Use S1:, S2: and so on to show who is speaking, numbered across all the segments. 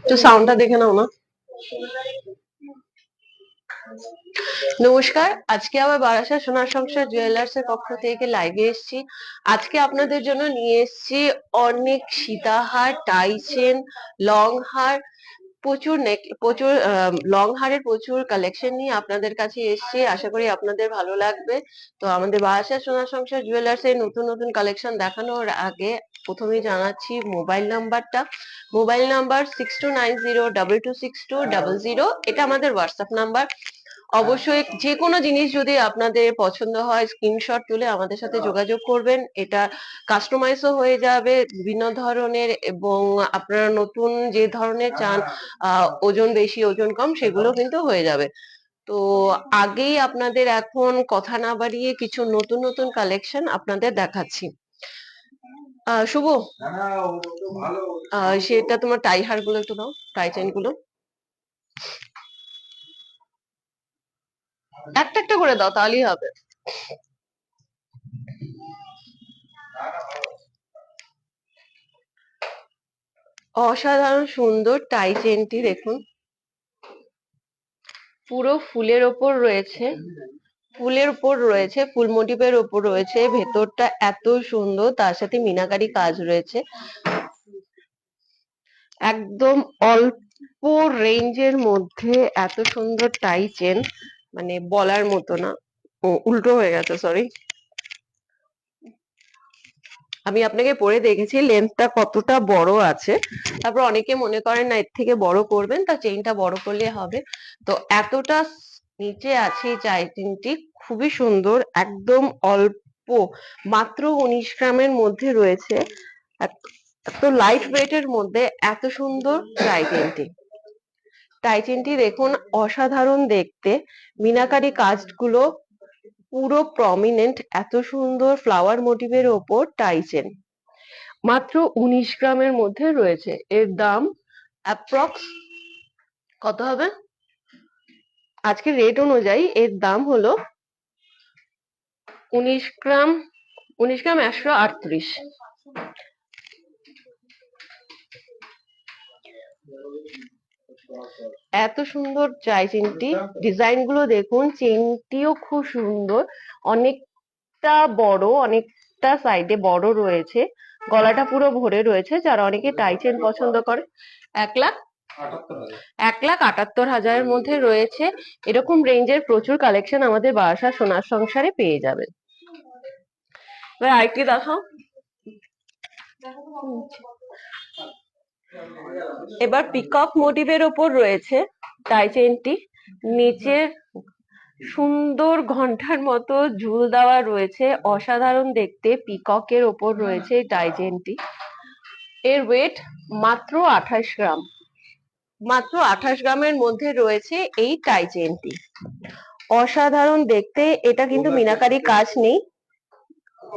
S1: একটু সাউন্ডটা দেখে নাও না। নমস্কার, আজকে আবার বারাসা সোনার সংসার জুয়েলার্স এর পক্ষ থেকে লাইভে এসেছি। আজকে আপনাদের জন্য নিয়ে এসেছি অনেক সীতাহার টাইচেন লং হার প্রচুর নেক প্রচুর লং হারের প্রচুর কালেকশন নিয়ে আপনাদের কাছে এসেছি। আশা করি আপনাদের ভালো লাগবে। তো আমাদের বারাসা সোনার সংসার জুয়েলার্স এর নতুন নতুন কালেকশন দেখানোর আগে প্রথমেই জানাচ্ছি মোবাইল নাম্বারটা mobile number six two nine zero double two six two double zero এটা আমাদের হোয়াটসঅ্যাপ নাম্বার অবশ্যই যে কোনো জিনিস যদি আপনাদের পছন্দ হয় স্ক্রিনশট তুলে আমাদের সাথে যোগাযোগ করবেন। এটা কাস্টমাইজও হয়ে যাবে বিভিন্ন ধরনের এবং আপনারা নতুন যে ধরনের চান ওজন বেশি, ওজন কম, সেগুলো কিন্তু হয়ে যাবে। তো আগেই আপনাদের এখন কথা না বাড়িয়ে কিছু নতুন নতুন কালেকশন আপনাদের দেখাচ্ছি। শুভ। সেটা তোমার টাই হারগুলো একটু দাও টাই চেনগুলো। একটা একটা করে দাও, তাহলেই হবে। অসাধারণ সুন্দর টাই চেনটি দেখুন। পুরো ফুলের ওপর রয়েছে। ফুলের উপর রয়েছে, ফুল মোটিভের ওপর রয়েছে, ভেতরটা এত সুন্দর, তার সাথে মিনাকারি কাজ রয়েছে। একদম অল্প রেঞ্জের মধ্যে এত সুন্দর টাই চেন মানে বলার মতো না। ও, উল্টো হয়ে গেছে সরি আমি আপনাকে পরে দেখেছি লেন্থটা কতটা বড় আছে। তারপর অনেকে মনে করেন না, এর থেকে বড় করবেন, তা চেইনটা বড় করলে হবে। তো এতটা নিচে আছে চাই চেইনটি খুবই সুন্দর, একদম অল্প, মাত্র উনিশ গ্রামের মধ্যে রয়েছে। এত- লাইট ওয়েটের মধ্যে এত সুন্দর টাই চেইনটি টাই চেইনটি দেখুন অসাধারণ দেখতে। মিনাকারি কাজগুলো পুরো প্রমিনেন্ট এত সুন্দর ফ্লাওয়ার মোটিভের ওপর টাইচেন মাত্র উনিশ গ্রামের মধ্যে রয়েছে। এর দাম অ্যাপ্রক্স কত হবে? আজকে রেট অনুযায়ী এর দাম হলো উনিশ গ্রাম উনিশ গ্রাম একশো আটত্রিশ। এত সুন্দর চাই চেনটি ডিজাইনগুলো দেখুন চেনটিও খুব সুন্দর। অনেকটা বড়, অনেকটা সাইডে বড় রয়েছে। গলাটা পুরো ভরে রয়েছে, যারা অনেকে টাই চেন পছন্দ করে। এক লাখ এক লাখ আটাত্তর হাজারের মধ্যে রয়েছে। এরকম রেঞ্জের প্রচুর কালেকশন আমাদের বারাসা সোনার সংসারে পেয়ে যাবেন। এবার আরেকটি দেখাও। এবার পিকক মোটিভের ওপর রয়েছে টাই চেনটি নিচের সুন্দর ঘণ্টার মতো ঝুল দেওয়া রয়েছে। অসাধারণ দেখতে পিককের ওপর রয়েছে টাই চেনটি এর ওয়েট মাত্র আঠাশ গ্রাম। মাত্র আঠাশ গ্রামের মধ্যে রয়েছে এই টাই চেনটি। অসাধারণ দেখতে এটা কিন্তু মিনাকারি কাজ নেই।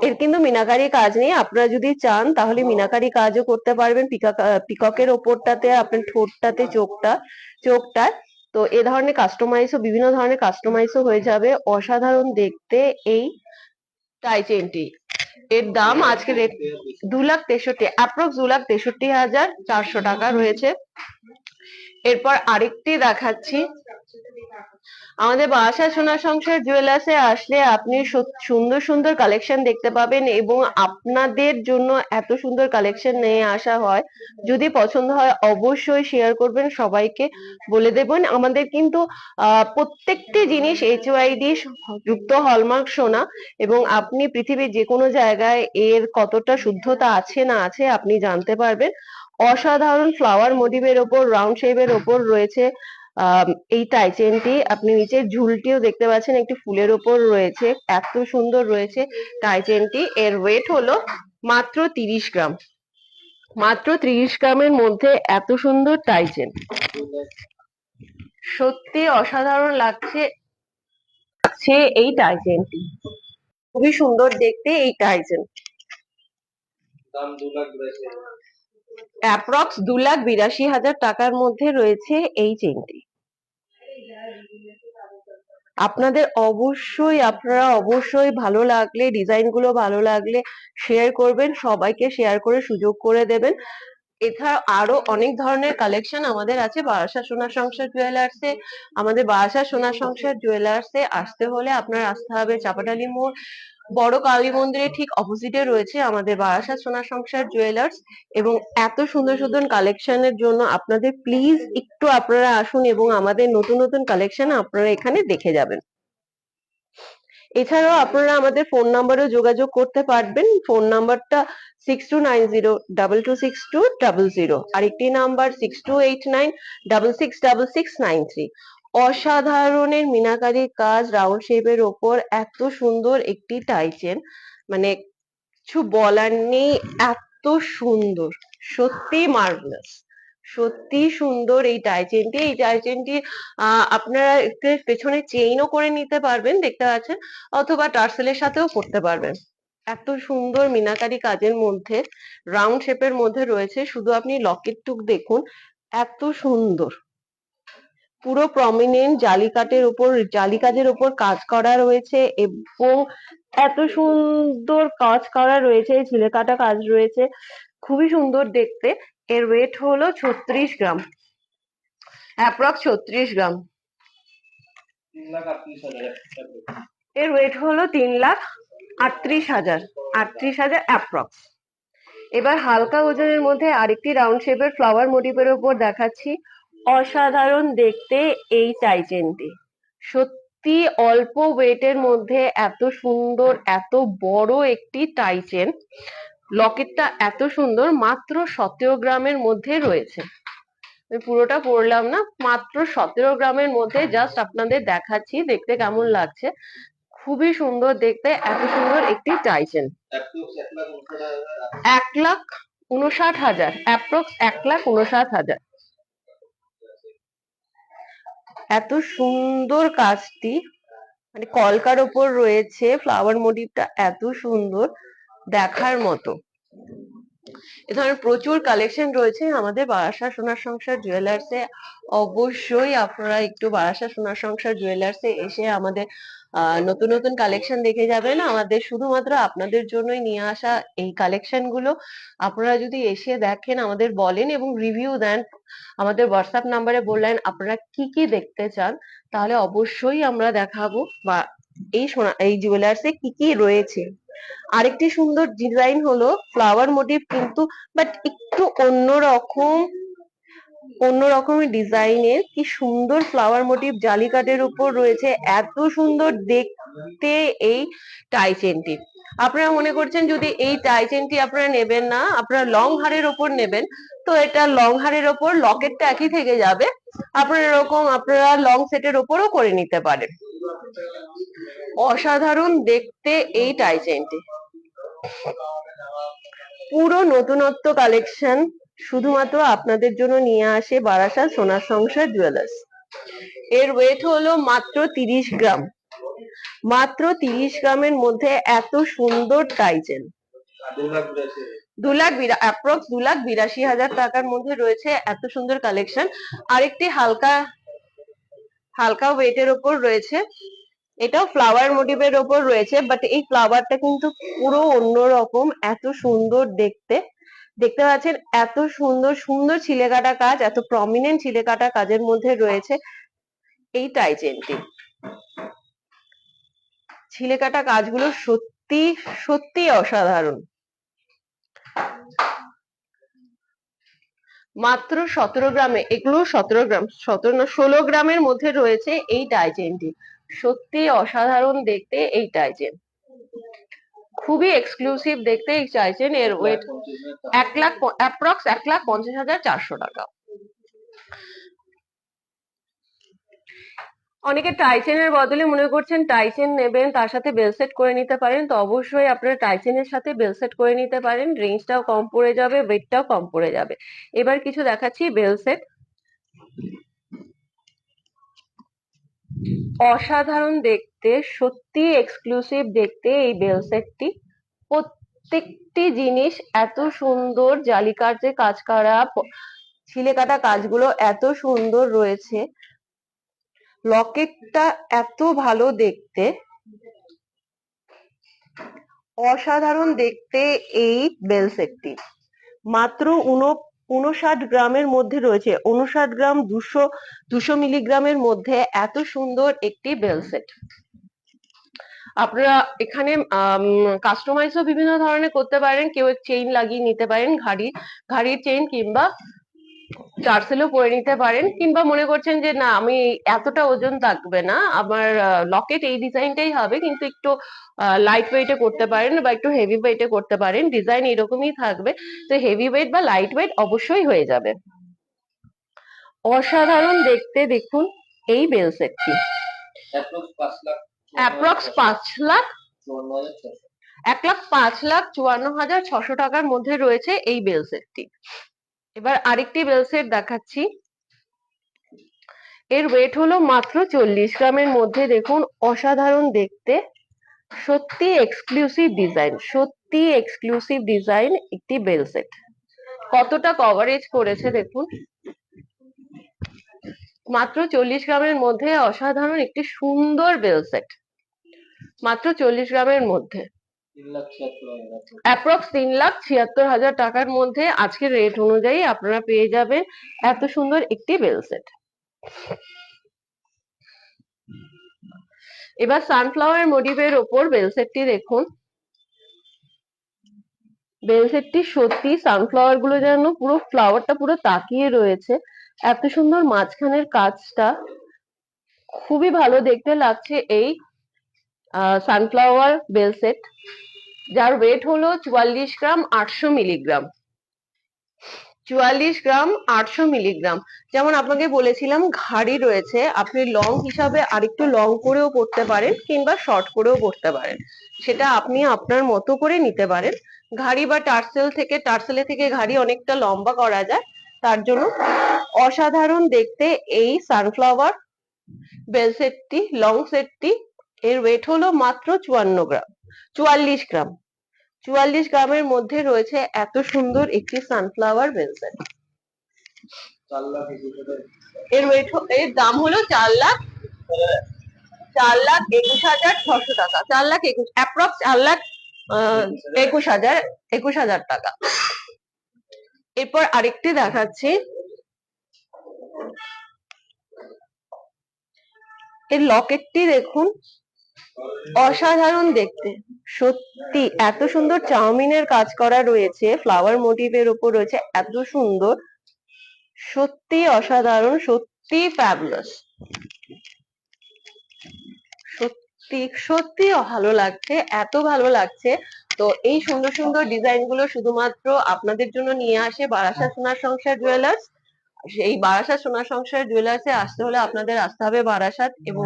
S1: এর কিন্তু মিনাকারি কাজ নেই। আপনারা যদি চান তাহলে মিনাকারি কাজও করতে পারবেন। পিকক পিককের ওপরটাতে আপনার ঠোঁটটাতে চোখটা চোখটা। তো এ ধরনের কাস্টমাইজও বিভিন্ন ধরনের কাস্টমাইজও হয়ে যাবে। অসাধারণ দেখতে এই টাই চেনটি। এর দাম আজকে দু লাখ তেষট্টি অ্যাপ্রক্স দু লাখ তেষট্টি হাজার চারশো টাকা রয়েছে। এরপর আরেকটি দেখাচ্ছি। আমাদের বাসা সোনা সংসার জুয়েলার্সে আসলে আপনি সুন্দর সুন্দর কালেকশন দেখতে পাবেন এবং আপনাদের জন্য এত সুন্দর কালেকশন নিয়ে আসা হয়। যদি পছন্দ হয় অবশ্যই শেয়ার করবেন সবাইকে। বলে দেবেন, আমাদের কিন্তু প্রত্যেকটি জিনিস এইচ ওয়াইডি যুক্ত হলমার্ক সোনা এবং আপনি পৃথিবীর যে কোনো জায়গায় এর কতটা শুদ্ধতা আছে না আছে আপনি জানতে পারবেন। অসাধারণ ফ্লাওয়ার মোটিভের ওপর রাউন্ড শেপের ওপর রয়েছে এই টাই চেনটি আপনি নিচে ঝুলটিও দেখতে পাচ্ছেন, একটি ফুলের ওপর রয়েছে, এত সুন্দর রয়েছে টাই চেনটি এর ওয়েট হলো মাত্র তিরিশ গ্রাম। মাত্র তিরিশ গ্রামের মধ্যে এত সুন্দর টাই চেন সত্যি অসাধারণ লাগছে লাগছে এই টাই চেনটি খুবই সুন্দর দেখতে এই টাই চেন
S2: দাম দু লাখ
S1: অ্যাপ্রক্স দু লাখ বিরাশি হাজার টাকার মধ্যে রয়েছে এই চেনটি আপনাদের অবশ্যই, আপনারা অবশ্যই ভালো লাগলে ডিজাইনগুলো ভালো লাগলে শেয়ার করবেন, সবাইকে শেয়ার করে সুযোগ করে দেবেন। এছাড়া আরও অনেক ধরনের কালেকশন আমাদের আছে। বারাসা সোনা সংসার জুয়েলার্সে আমাদের বারাসা সোনা সংসার জুয়েলার্সে আসতে হলে আপনার আসতে হবে চাপাটালি মোড়। বড় কালী মন্দিরের ঠিক অপোজিটে রয়েছে আমাদের বারাসা সোনা সংসার জুয়েলার্স এবং এত সুন্দর সুন্দর কালেকশনের জন্য আপনাদের প্লিজ একটু আপনারা আসুন এবং আমাদের নতুন নতুন কালেকশন আপনারা এখানে দেখে যাবেন। এছাড়াও আপনারা আমাদের ফোন নাম্বারেও যোগাযোগ করতে পারবেন। ফোন নাম্বারটা six two nine zero double two six two double zero আরেকটি number six two eight nine double six double six nine three অসাধারণের meenakari কাজ রাউন্ড শেপের ওপর এত সুন্দর একটি টাইচেন মানে কিছু বলার নেই, এত সুন্দর সত্যি মার্ভেলাস সত্যি সুন্দর এই টাইচেনটি এই টাইচেনটি আপনারা একটু পেছনে চেইনও করে নিতে পারবেন, দেখতে পাচ্ছেন, অথবা টার্সেলের সাথেও করতে পারবেন। এত সুন্দর মিনাকারি কাজের মধ্যে রাউন্ড শেপের মধ্যে রয়েছে, শুধু আপনি লকেট টুক দেখুন, এত সুন্দর। পুরো প্রমিনেন্ট জালি কাটের উপর জালি কাজের উপর কাজ করা রয়েছে এবং এত সুন্দর কাজ করা রয়েছে ঝিলে কাটা কাজ রয়েছে, খুবই সুন্দর দেখতে। এর ওয়েট হলো ছত্রিশ গ্রাম। অ্যাপ্রক্স ছত্রিশ গ্রাম। এর ওয়েট হলো তিন লাখ আটত্রিশ হাজার। আটত্রিশ হাজার অ্যাপ্রক্স এবার হালকা ওজনের মধ্যে আরেকটি রাউন্ড শেপের ফ্লাওয়ার মোটিভের উপর দেখাচ্ছি। অসাধারণ দেখতে এই চাইচেনটি। সত্যি অল্প ওয়েটের মধ্যে এত সুন্দর, এত বড় একটি টাইচেন লকেটটা এত সুন্দর, মাত্র সতেরো গ্রামের মধ্যে রয়েছে। আমি পুরোটা পড়লাম না, মাত্র সতেরো গ্রামের মধ্যে জাস্ট আপনাদের দেখাচ্ছি, দেখতে কেমন লাগছে। খুবই সুন্দর দেখতে, এত সুন্দর একটি টাইচেন
S2: এক লাখ উনষাট হাজার
S1: অ্যাপ্রক্স এক লাখ উনষাট হাজার। এত সুন্দর কাজটি মানে কলকার ওপর রয়েছে ফ্লাওয়ার মোটিভটা এত সুন্দর। দেখার মতো। এ ধরনের প্রচুর কালেকশন রয়েছে আমাদের বারাসা সোনার সংসার জুয়েলার্সে অবশ্যই আপনারা একটু বারাসা সোনার সংসার জুয়েলার্সে এসে আমাদের নতুন নতুন কালেকশন দেখে যাবেন। আমাদের শুধুমাত্র আপনাদের জন্যই নিয়ে আসা এই কালেকশনগুলো। আপনারা যদি এসে দেখেন, আমাদের বলেন এবং রিভিউ দেন, আমাদের হোয়াটসঅ্যাপ নাম্বারে বললেন আপনারা কি কি দেখতে চান, তাহলে অবশ্যই আমরা দেখাবো বা এই সোনা এই জুয়েলার্সে কি কি রয়েছে? আরেকটি সুন্দর ডিজাইন হলো ফ্লাওয়ার মোটিভ কিন্তু বাট একটু অন্যরকম অন্যরকম ডিজাইনের কি সুন্দর ফ্লাওয়ার মোটিভ জালি কাঠের উপর রয়েছে এত সুন্দর দেখতে এই টাই চেনটি আপনারা মনে করছেন যদি এই টাই চেনটি আপনারা নেবেন না, আপনারা লং হারের ওপর নেবেন, তো এটা লং হারের ওপর লকেটটা একই থেকে যাবে। আপনারা এরকম, আপনারা লং সেটের ওপরও করে নিতে পারেন। অসাধারণ দেখতে এই টাই চেনটি পুরো নতুনত্ব কালেকশন শুধুমাত্র আপনাদের জন্য নিয়ে আসে বারাসা সোনার সংসার জুয়েলার্স এর ওয়েট হলো মাত্র তিরিশ গ্রাম। মাত্র তিরিশ গ্রামের মধ্যে এত সুন্দর টাইচেন
S2: দু লাখ
S1: অ্যাপ্রক্স দু লাখ বিরাশি হাজার টাকার মধ্যে রয়েছে এত সুন্দর কালেকশন আরেকটি হালকা হালকা ওয়েটের ওপর রয়েছে এটাও ফ্লাওয়ার মোটিভের ওপর রয়েছে বাট এই ফ্লাওয়ারটা কিন্তু পুরো অন্যরকম, এত সুন্দর দেখতে। দেখতে পাচ্ছেন, এত সুন্দর সুন্দর ছিলেকাটা কাজ, এত প্রমিনেন্ট ছিলেকাটা কাজের মধ্যে রয়েছে এই টাইচেনটি ছিলেকাটা কাজগুলো সত্যি সত্যি অসাধারণ। মাত্র সতেরো গ্রামে, এগুলো সতেরো গ্রাম, সতেরো না, ষোলো গ্রামের মধ্যে রয়েছে এই টাইচেনটি সত্যি অসাধারণ দেখতে এই টাইচেন খুবই এক্সক্লুসিভ দেখতে এই টাইচেন এর ওয়েট এক লাখ অ্যাপ্রক্স এক লাখ পঞ্চাশ হাজার চারশো টাকা। অনেকে টাইচেনের বদলে মনে করছেন টাইচেন নেবেন, তার সাথে বেল সেট করে নিতে পারেন, তো অবশ্যই আপনারা টাইচেনের সাথে বেলসেট করে নিতে পারেন রেঞ্জটাও কম পড়ে যাবে ওয়েটটাও কম পড়ে যাবে। এবার কিছু দেখাচ্ছি বেল অসাধারণ দেখতে, সত্যি এক্সক্লুসিভ দেখতে এই বেল সেটটি প্রত্যেকটি জিনিস এত সুন্দর জালি কাঠে কাজ করা ছিলে কাটা কাজগুলো এত সুন্দর রয়েছে। লকেটটা এত ভালো দেখতে। অসাধারণ দেখতে এই বেল সেটটি মাত্র উন উনষাট গ্রামের মধ্যে রয়েছে। উনষাট গ্রাম দুশো দুশো মিলিগ্রামের মধ্যে এত সুন্দর একটি বেলসেট আপনারা এখানে কাস্টমাইজও বিভিন্ন ধরনের করতে পারেন। কেউ চেইন লাগিয়ে নিতে পারেন, ঘাড়ি, ঘাড়ির চেইন কিংবা টার্সেলও পরে নিতে পারেন কিংবা মনে করছেন যে না আমি এতটা ওজন থাকবে না আমার লকেট এই ডিজাইনটাই হবে কিন্তু একটু লাইট ওয়েটে করতে পারেন বা একটু হেভি ওয়েটে করতে পারেন ডিজাইন এরকমই থাকবে। তো হেভি ওয়েট বা লাইট ওয়েট অবশ্যই হয়ে যাবে। অসাধারণ দেখতে দেখুন এই বেল সেটটি।
S2: অ্যাপ্রক্স পাঁচ লাখ
S1: এক লাখ পাঁচ লাখ চুয়ান্ন হাজার ছশো টাকার মধ্যে রয়েছে এই বেল সেটটি। এবার আরেকটি বেল সেট দেখাচ্ছি। এর ওয়েট হলো মাত্র চল্লিশ গ্রামের মধ্যে। দেখুন, অসাধারণ দেখতে। সত্যি এক্সক্লুসিভ ডিজাইন সত্যি এক্সক্লুসিভ ডিজাইন একটি বেল সেট কতটা কভারেজ করেছে, দেখুন। মাত্র চল্লিশ গ্রামের মধ্যে অসাধারণ একটি সুন্দর বেল সেট মাত্র চল্লিশ গ্রামের মধ্যে। অ্যাপ্রক্স তিন লাখ ছিয়াত্তর হাজার টাকার মধ্যে আজকের রেট অনুযায়ী আপনারা পেয়ে যাবেন এত সুন্দর একটি বেল সেট এবার সানফ্লাওয়ার মোটিভের ওপর বেল সেটটি দেখুন। বেল সেটটি সত্যি সানফ্লাওয়ারগুলো যেন পুরো ফ্লাওয়ারটা পুরো তাকিয়ে রয়েছে। এত সুন্দর মাঝখানের কাজটা খুবই ভালো দেখতে লাগছে। এই সানফ্লাওয়ার বেল সেট যার ওয়েট হলো চুয়াল্লিশ গ্রাম আটশো মিলিগ্রাম চুয়াল্লিশ গ্রাম আটশো মিলিগ্রাম যেমন আপনাকে বলেছিলাম, ঘাড়ি রয়েছে, আপনি লং হিসাবে আরেকটু লং করেও পড়তে পারেন কিংবা শর্ট করেও পড়তে পারেন। সেটা আপনি আপনার মতো করে নিতে পারেন। ঘাড়ি বা টার্সেল থেকে, টার্সেলে থেকে ঘাড়ি অনেকটা লম্বা করা যায়, তার জন্য অসাধারণ দেখতে এই সানফ্লাওয়ার বেল সেটটি লং সেটটি এর ওয়েট হলো মাত্র চুয়ান্ন গ্রাম, চুয়াল্লিশ গ্রাম। চুয়াল্লিশ গ্রামের মধ্যে রয়েছে এত সুন্দর একটি সানফ্লাওয়ার বেল সেট
S2: চার লাখ একুশ হাজার
S1: এর ওয়েট এর দাম হলো চার লাখ চার লাখ একুশ হাজার ছশো টাকা, চার লাখ একুশ অ্যাপ্রক্স চার লাখ একুশ হাজার একুশ হাজার টাকা। এরপর আরেকটি দেখাচ্ছি। এর লকেটটি দেখুন। অসাধারণ দেখতে। সত্যি, এত সুন্দর চাউমিনের কাজ করা রয়েছে ফ্লাওয়ার মোটিভের উপর রয়েছে, এত সুন্দর। সত্যি অসাধারণ, সত্যি ফ্যাবুলাস সত্যি সত্যি ভালো লাগছে, এত ভালো লাগছে। তো এই সুন্দর সুন্দর ডিজাইনগুলো শুধুমাত্র আপনাদের জন্য নিয়ে আসে বারাসা সোনার সংসার জুয়েলার্স এই বারাসাত সোনার সংসার জুয়েলার্সে আসতে হলে আপনাদের আসতে হবে বারাসাত এবং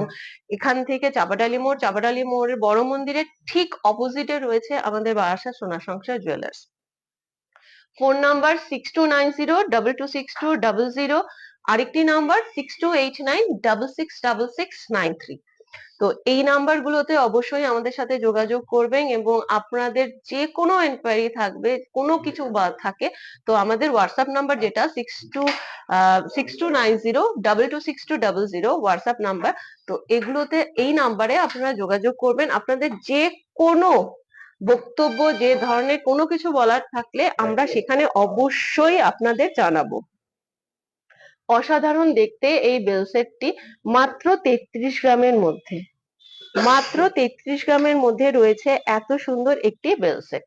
S1: এখান থেকে চাপাডালি মোড় চাপাডালি মোড়ের বড় মন্দিরের ঠিক অপোজিটে রয়েছে আমাদের Barasat Sona Sansar jewellers phone number six two nine zero double two six two double zero আরেকটি number six two eight nine double six double six nine three তো এই নাম্বার গুলোতে অবশ্যই আমাদের সাথে যোগাযোগ করবেন এবং আপনাদের যে কোনো এনকোয়ারি থাকবে কোনো কিছু বা থাকে তো আমাদের হোয়াটসঅ্যাপ নাম্বার যেটা six two six two nine zero double two six two double zero WhatsApp number তো এগুলোতে এই নাম্বারে আপনারা যোগাযোগ করবেন। আপনাদের যে কোনো বক্তব্য যে ধরনের কোনো কিছু বলার থাকলে আমরা সেখানে অবশ্যই আপনাদের জানাব। অসাধারণ দেখতে এই বেল সেটটি মাত্র তেত্রিশ গ্রামের মধ্যে। মাত্র তেত্রিশ গ্রামের মধ্যে রয়েছে এত সুন্দর একটি বেল সেট।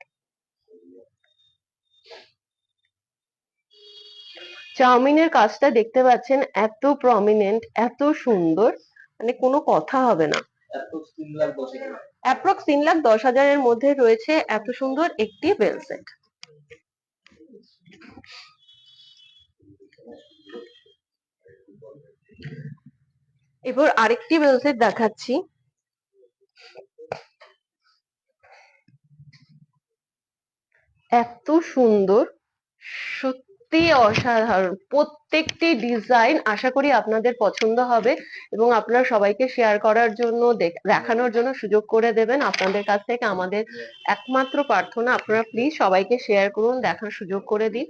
S1: চাউমিনের কাজটা দেখতে পাচ্ছেন, এত প্রমিনেন্ট এত সুন্দর মানে কোনো কথা হবে না।
S2: অ্যাপ্রক্স তিন লাখ দশ
S1: হাজারের মধ্যে রয়েছে এত সুন্দর একটি বেল সেট। এবার আরেকটি বেল সেট দেখাচ্ছি। এত সুন্দর, সত্যি অসাধারণ। প্রত্যেকটি ডিজাইন আশা করি আপনাদের পছন্দ হবে এবং আপনারা সবাইকে শেয়ার করার জন্য, দেখ- দেখানোর জন্য সুযোগ করে দেবেন। আপনাদের কাছ থেকে আমাদের একমাত্র প্রার্থনা, আপনারা প্লিজ সবাইকে শেয়ার করুন, দেখার সুযোগ করে দিন।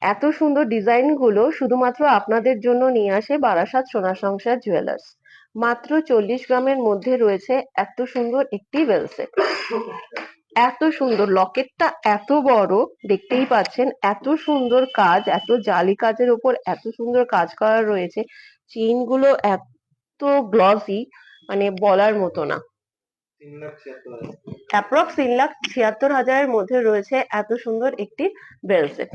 S1: এত সুন্দর ডিজাইনগুলো শুধুমাত্র আপনাদের জন্য নিয়ে আসে বারাসাত সোনা সংসার জুয়েলার্স মাত্র চল্লিশ গ্রামের মধ্যে রয়েছে এত সুন্দর একটি বেল সেট এত সুন্দর লকেটটা এত বড়, দেখতেই পাচ্ছেন, এত সুন্দর কাজ, এত জালি কাজের উপর এত সুন্দর কাজ করা রয়েছে। চেইনগুলো এত গ্লসি মানে বলার মতো না। অ্যাপ্রক্স তিন লাখ ছিয়াত্তর হাজারের মধ্যে রয়েছে এত সুন্দর একটি বেলসেট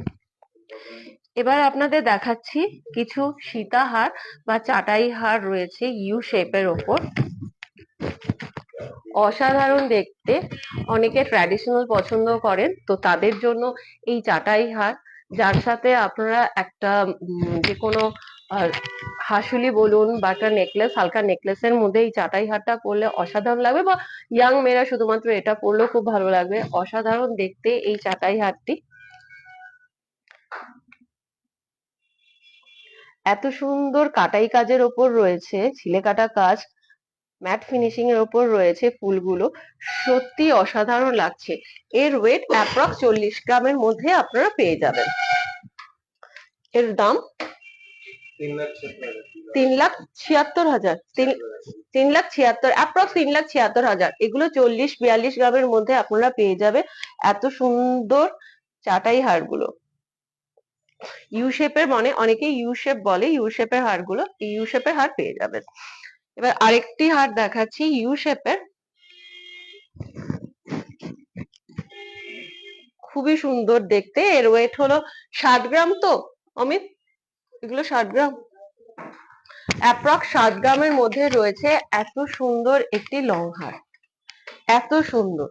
S1: এবার আপনাদের দেখাচ্ছি কিছু সীতাহার বা চাটাই হার রয়েছে ইউ শেপের ওপর। অসাধারণ দেখতে। অনেকে ট্র্যাডিশনাল পছন্দ করেন, তো তাদের জন্য এই চাটাই হার। যার সাথে আপনারা একটা যে কোনো হাসুলি বলুন বা একটা নেকলেস হালকা নেকলেসের মধ্যে এই চাটাই হারটা পরলে অসাধারণ লাগবে বা ইয়াং মেয়েরা শুধুমাত্র এটা পরলেও খুব ভালো লাগবে। অসাধারণ দেখতে এই চাটাই হারটি। এত সুন্দর কাটাই কাজের ওপর রয়েছে, ছিলে কাটা কাজ। ম্যাট ফিনিশিং এর ওপর রয়েছে ফুলগুলো। সত্যি অসাধারণ লাগছে। এর ওয়েট অ্যাপ্রক্স চল্লিশ গ্রামের মধ্যে আপনারা পেয়ে যাবেন। এর দাম?
S2: তিন লাখ ছিয়াত্তর হাজার।
S1: তিন লাখ ছিয়াত্তর হাজার। তিন তিন লাখ ছিয়াত্তর অ্যাপ্রক্স তিন লাখ ছিয়াত্তর হাজার। এগুলো চল্লিশ বিয়াল্লিশ গ্রামের মধ্যে আপনারা পেয়ে যাবে এত সুন্দর চাটাই হারগুলো ইউ শেপের মানে অনেকে ইউ শেপ বলে। ইউ শেপের হারগুলো ইউ শেপের হার পেয়ে যাবেন। এবার আরেকটি হার দেখাচ্ছি ইউ শেপের খুবই সুন্দর দেখতে, এর ওয়েট হলো ষাট গ্রাম তো, অমিত? এগুলো ষাট গ্রাম। অ্যাপ্রক্স ষাট গ্রামের মধ্যে রয়েছে এত সুন্দর একটি লং হার এত সুন্দর।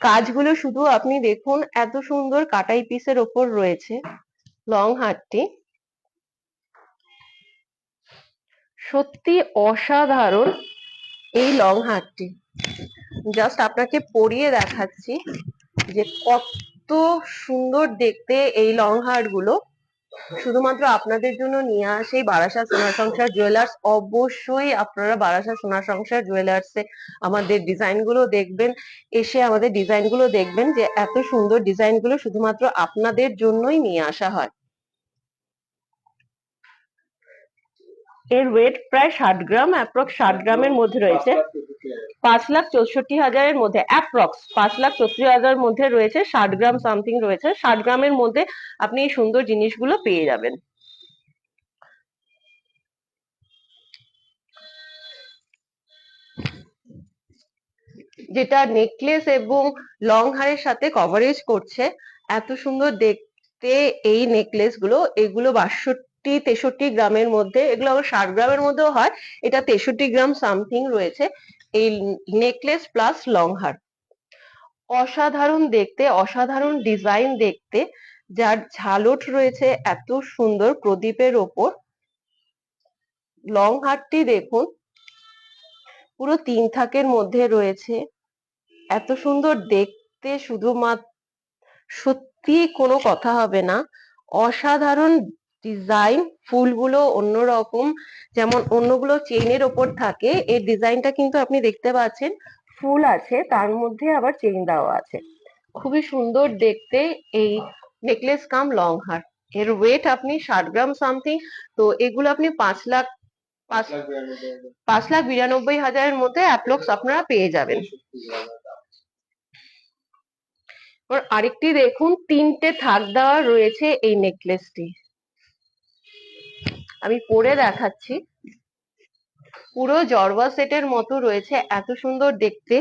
S1: কাজগুলো শুধু আপনি দেখুন, এত সুন্দর কাটাই পিসের ওপর রয়েছে লং হারটি সত্যি অসাধারণ এই লং হারটি জাস্ট আপনাকে পরিয়ে দেখাচ্ছি যে কত সুন্দর দেখতে এই লং হারগুলো শুধুমাত্র আপনাদের জন্য নিয়ে আসে বারাসা সোনার সংসার জুয়েলার্স অবশ্যই আপনারা বারাসা সোনার সংসার জুয়েলার্স আমাদের ডিজাইনগুলো দেখবেন। এসে আমাদের ডিজাইনগুলো দেখবেন যে এত সুন্দর ডিজাইনগুলো শুধুমাত্র আপনাদের জন্যই নিয়ে আসা হয়। এর ওয়েট প্রায় ষাট গ্রাম অ্যাপ্রক্স ষাট গ্রামের মধ্যে রয়েছে। পাঁচ লাখ চৌষট্টি হাজারের মধ্যে অ্যাপ্রক্স পাঁচ লাখ চৌত্রিশ হাজারের মধ্যে রয়েছে ষাট গ্রাম সামথিং রয়েছে। ষাট গ্রামের মধ্যে আপনি এই সুন্দর জিনিসগুলো পেয়ে যাবেন। যেটা নেকলেস এবং লং হারের সাথে কভারেজ করছে এত সুন্দর দেখতে এই নেকলেসগুলো এগুলো বাষট্টি তেষট্টি গ্রামের মধ্যে, এগুলো আবার ষাট গ্রামের মধ্যেও হয়, এটা তেষট্টি গ্রাম সামথিং রয়েছে, এই নেকলেস প্লাস লং হার অসাধারণ দেখতে, অসাধারণ ডিজাইন দেখতে, যার ঝালট রয়েছে এত সুন্দর প্রদীপের ওপর। লং হারটি দেখুন, পুরো তিন থাকের মধ্যে রয়েছে, এত সুন্দর দেখতে শুধুমাত্র সত্যি কোনো কথা হবে না, অসাধারণ ডিজাইন ফুলগুলো অন্যরকম যেমন অন্যগুলো চেইনের ওপর থাকে এই ডিজাইনটা কিন্তু আপনি দেখতে পাচ্ছেন ফুল আছে তার মধ্যে আবার চেইন দেওয়া আছে। খুবই সুন্দর দেখতে এই নেকলেস কাম লং হার এর ওয়েট আপনি ষাট গ্রাম সামথিং তো এগুলো আপনি পাঁচ লাখ পাঁচ
S2: লাখ বিরানব্বই
S1: পাঁচ লাখ বিরানব্বই হাজারের মধ্যে অ্যাপ্রক্স আপনারা পেয়ে যাবেন। আরেকটি দেখুন তিনটে থাক দেওয়া রয়েছে এই নেকলেসটি আমি পরে দেখাচ্ছি। পুরো জর্বা সেটের মতো রয়েছে, এত সুন্দর দেখতে।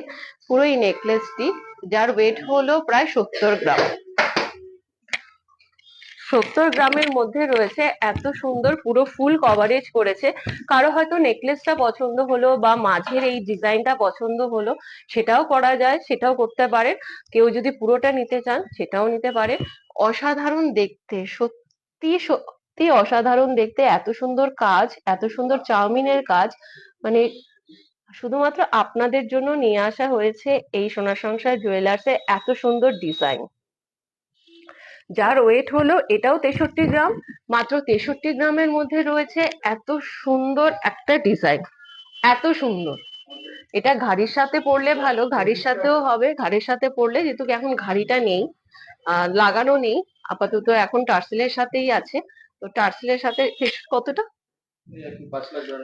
S1: পুরো এই নেকলেসটি যার ওয়েট হলো প্রায় সত্তর গ্রাম। সত্তর গ্রামের মধ্যে রয়েছে, এত সুন্দর পুরো ফুল কভারেজ করেছে। কারও হয়তো নেকলেসটা পছন্দ হলো বা মাঝের এই ডিজাইনটা পছন্দ হলো, সেটাও করা যায়, সেটাও করতে পারে কেউ যদি পুরোটা নিতে চান, সেটাও নিতে পারে অসাধারণ দেখতে, সত্যি সত্যি অসাধারণ দেখতে, এত সুন্দর কাজ, এত সুন্দর চাউমিনের কাজ। মানে শুধুমাত্র আপনাদের জন্য নিয়ে আসা হয়েছে এই সোনার সংসার জুয়েলার্সে এত সুন্দর ডিজাইন যার ওয়েট হলো এটাও তেষট্টি গ্রাম, মাত্র তেষট্টি গ্রামের মধ্যে রয়েছে এত সুন্দর একটা ডিজাইন এত সুন্দর। এটা ঘাড়ির সাথে পরলে ভালো, ঘাড়ির সাথেও হবে, ঘাড়ির সাথে পরলে যেহেতু এখন ঘাড়িটা নেই লাগানো নেই, আপাতত এখন টার্সেলের সাথেই আছে। তো টার্সিলের সাথে কতটা।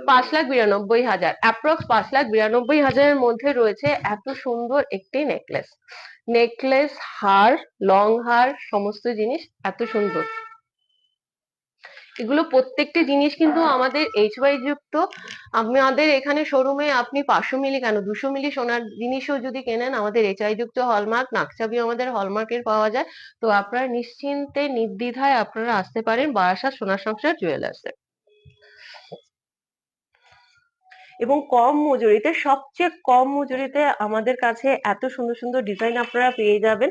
S2: পাঁচ লাখ
S1: বিরানব্বই হাজার। অ্যাপ্রক্স পাঁচ লাখ বিরানব্বই হাজারের মধ্যে রয়েছে এত সুন্দর একটি নেকলেস নেকলেস হার লং হার সমস্ত জিনিস এত সুন্দর। এগুলো প্রত্যেকটি জিনিস কিন্তু আমাদের এইচ ওয়াই যুক্ত। আমাদের এখানে শোরুমে আপনি পাঁচশো মিলি কেন? দুশো মিলি সোনার জিনিসও যদি কেনেন, আমাদের এইচ আই যুক্ত হলমার্ক নাকচাবি আমাদের হলমার্কের পাওয়া যায়। তো আপনারা নিশ্চিন্তে, নির্দ্বিধায় আপনারা আসতে পারেন বারাসাত সোনার সংসার জুয়েলার্সে এবং কম মজুরিতে, সবচেয়ে কম মজুরিতে আমাদের কাছে এত সুন্দর সুন্দর ডিজাইন আপনারা পেয়ে যাবেন।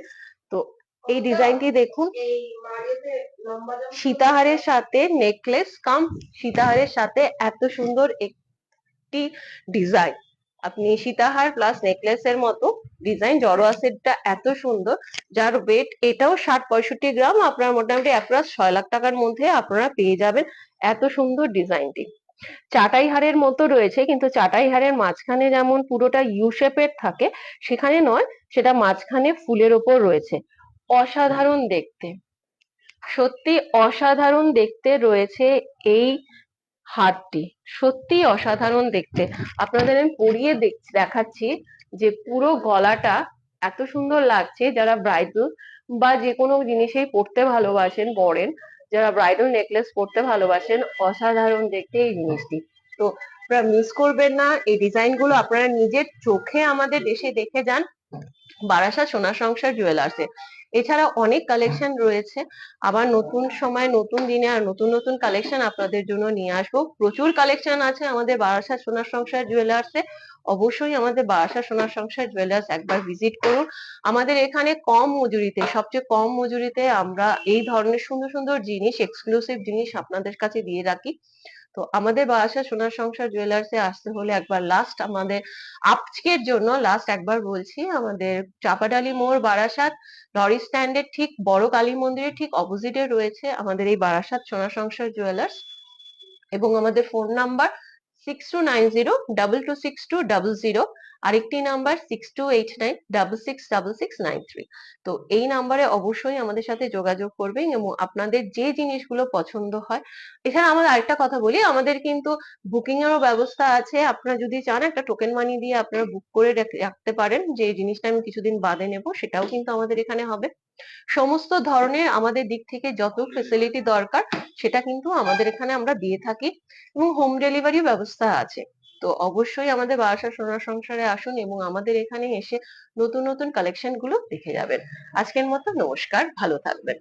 S1: এই ডিজাইনটি দেখুন। সীতাহারের সাথে নেকলেস কাম সীতাহারের সাথে এত সুন্দর একটি ডিজাইন আপনি সীতাহার প্লাস নেকলেস এর মতো ডিজাইন জড়োয়া সেটটা এত সুন্দর, যার ওয়েট এটাও ষাট পঁয়ষট্টি গ্রাম, আপনার মোটামুটি অ্যাপ্রক্স ছয় লাখ টাকার মধ্যে আপনারা পেয়ে যাবেন এত সুন্দর ডিজাইনটি চাটাই হারের মতো রয়েছে, কিন্তু চাটাই হারের মাঝখানে যেমন পুরোটা ইউ শেপের থাকে, সেখানে নয়, সেটা মাঝখানে ফুলের ওপর রয়েছে। অসাধারণ দেখতে। সত্যি অসাধারণ দেখতে রয়েছে এই হারটি সত্যি অসাধারণ দেখতে। আপনাদের আমি পরিয়ে দেখ- দেখাচ্ছি যে পুরো গলাটা এত সুন্দর লাগছে যারা ব্রাইডাল বা যে কোনো জিনিসেই পড়তে ভালোবাসেন, পরেন, যারা ব্রাইডাল নেকলেস পড়তে ভালোবাসেন, অসাধারণ দেখতে এই জিনিসটি। তো আপনারা মিস করবেন না, এই ডিজাইনগুলো আপনারা নিজের চোখে আমাদের দেশে দেখে যান। বারাসা সোনা সংসার জুয়েলার্সে এছাড়া অনেক কালেকশন রয়েছে। আবার নতুন সময় নতুন দিনে আর নতুন নতুন কালেকশন আপনাদের জন্য নিয়ে আসব। প্রচুর কালেকশন আছে আমাদের বারাসা সোনার সংসার জুয়েলার্সে অবশ্যই আমাদের বারাসা সোনার সংসার জুয়েলার্স একবার ভিজিট করুন। আমাদের এখানে কম মজুরিতে সবচেয়ে কম মজুরিতে আমরা এই ধরনের সুন্দর সুন্দর জিনিস এক্সক্লুসিভ জিনিস আপনাদের কাছে দিয়ে রাখি। তো আমাদের বাসা সোনার সংসার জুয়েলার্সে আসতে হলে একবার লাস্ট আমাদের আজকের জন্য লাস্ট একবার বলছি, আমাদের চাপাডালি মোড় বারাসাত লরি স্ট্যান্ডের ঠিক বড় কালী মন্দিরের ঠিক অপোজিটে রয়েছে আমাদের এই বারাসাত সোনা সংসার জুয়েলার্স এবং আমাদের phone number six two nine zero double two six two double zero আরেকটি number six two eight nine double six double six nine three তো এই নাম্বারে অবশ্যই আমাদের সাথে যোগাযোগ করবেন এবং আপনাদের যে জিনিসগুলো পছন্দ হয়। এছাড়া আমাদের আরেকটা কথা বলি, আমাদের কিন্তু বুকিং এরও ব্যবস্থা আছে। আপনারা যদি চান একটা টোকেন মানি দিয়ে আপনারা বুক করে রাখতে পারেন। যে জিনিসটা আমি কিছুদিন বাদে নেব, সেটাও কিন্তু আমাদের এখানে হবে। সমস্ত ধরনের আমাদের দিক থেকে যত ফেসিলিটি দরকার, সেটা কিন্তু আমাদের এখানে আমরা দিয়ে থাকি এবং হোম ডেলিভারি ব্যবস্থা আছে। তো অবশ্যই আমাদের বারাসা সোনার সংসারে আসুন এবং আমাদের এখানে এসে নতুন নতুন কালেকশনগুলো দেখে যাবেন। আজকের মতো নমস্কার, ভালো থাকবেন।